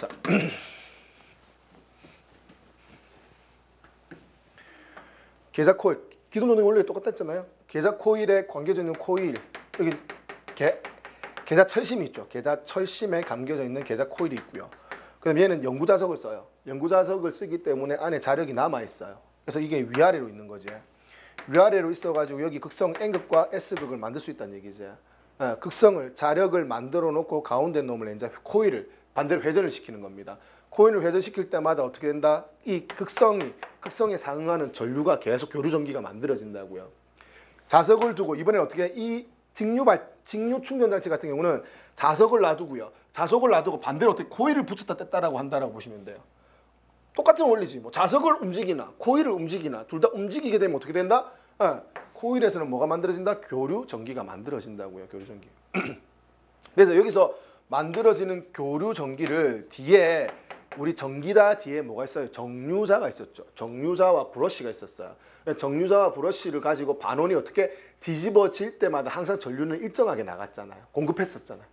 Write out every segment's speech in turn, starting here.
자. 계좌 코일 기존 노동이 원래 똑같았잖아요. 계좌 코일에 관계져 있는 코일 여기 계, 계좌 철심이 있죠. 계좌 철심에 감겨져 있는 계좌 코일이 있고요. 그다음 얘는 연구 자석을 써요. 연구 자석을 쓰기 때문에 안에 자력이 남아 있어요. 그래서 이게 위아래로 있는 거지. 위아래로 있어가지고 여기 극성 N극과 S극을 만들 수 있다는 얘기지. 어, 극성을 자력을 만들어 놓고 가운데 놈을 이제 코일을 반대로 회전을 시키는 겁니다. 코일을 회전시킬 때마다 어떻게 된다? 이 극성이 극성에 상응하는 전류가 계속 교류 전기가 만들어진다고요. 자석을 두고 이번에 어떻게 해? 이 직류 발 직류 충전 장치 같은 경우는 자석을 놔두고요. 자석을 놔두고 반대로 어떻게 코일을 붙였다 뗐다라고 한다라고 보시면 돼요. 똑같은 원리지. 뭐 자석을 움직이나 코일을 움직이나 둘 다 움직이게 되면 어떻게 된다? 어, 코일에서는 뭐가 만들어진다? 교류 전기가 만들어진다고요. 교류 전기. 그래서 여기서 만들어지는 교류 전기를 뒤에 우리 전기다 뒤에 뭐가 있어요? 정류자가 있었죠. 정류자와 브러쉬가 있었어요. 정류자와 브러쉬를 가지고 반원이 어떻게 뒤집어질 때마다 항상 전류는 일정하게 나갔잖아요. 공급했었잖아요.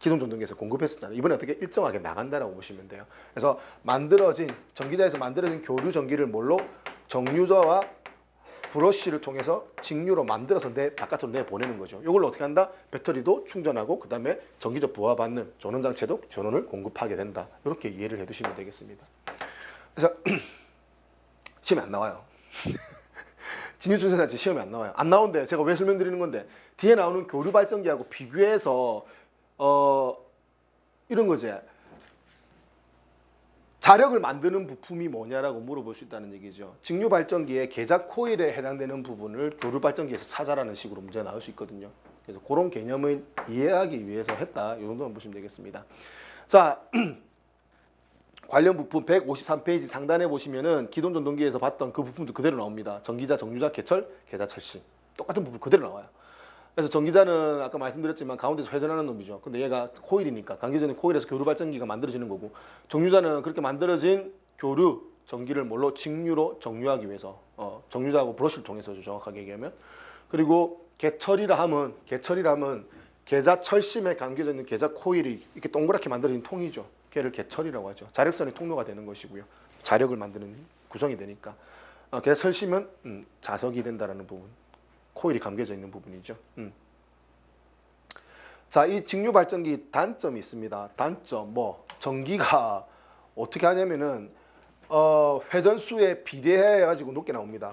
기존 전동기에서 공급했었잖아요. 이번에 어떻게 일정하게 나간다라고 보시면 돼요. 그래서 만들어진 전기자에서 만들어진 교류 전기를 뭘로 정류자와 브러쉬를 통해서 직류로 만들어서 내 바깥으로 내 보내는 거죠. 이걸 어떻게 한다? 배터리도 충전하고 그 다음에 전기적 부하 받는 전원 장치도 전원을 공급하게 된다. 이렇게 이해를 해두시면 되겠습니다. 그래서 시험에 안 나와요. 진유 충전 장치 시험에 안 나와요. 안 나오는데 제가 왜 설명드리는 건데 뒤에 나오는 교류 발전기하고 비교해서 어 이런 거지. 자력을 만드는 부품이 뭐냐라고 물어볼 수 있다는 얘기죠. 직류 발전기의 계좌 코일에 해당되는 부분을 교류 발전기에서 찾아라는 식으로 문제가 나올 수 있거든요. 그래서 그런 개념을 이해하기 위해서 했다. 이 정도만 보시면 되겠습니다. 자, 관련 부품 153페이지 상단에 보시면은 기존 전동기에서 봤던 그 부품도 그대로 나옵니다. 전기자, 정류자, 개철, 계좌 철심. 똑같은 부품 그대로 나와요. 그래서 전기자는 아까 말씀드렸지만 가운데서 회전하는 놈이죠. 근데 얘가 코일이니까 간격전의 코일에서 교류 발전기가 만들어지는 거고 정류자는 그렇게 만들어진 교류 전기를 뭘로 직류로 정류하기 위해서 어, 정류자하고 브러쉬를 통해서죠. 정확하게 얘기하면 그리고 개철이라 하면 개철이라 하면 계좌 철심에 감겨져 있는 계좌 코일이 이렇게 동그랗게 만들어진 통이죠. 걔를 개철이라고 하죠. 자력선의 통로가 되는 것이고요. 자력을 만드는 구성이 되니까 어, 계좌 철심은 음, 자석이 된다라는 부분. 코일이 감겨져 있는 부분이죠. 음. 자, 이 직류 발전기 단점이 있습니다. 단점 뭐 전기가 어떻게 하냐면은 어, 회전수에 비례해 가지고 높게 나옵니다.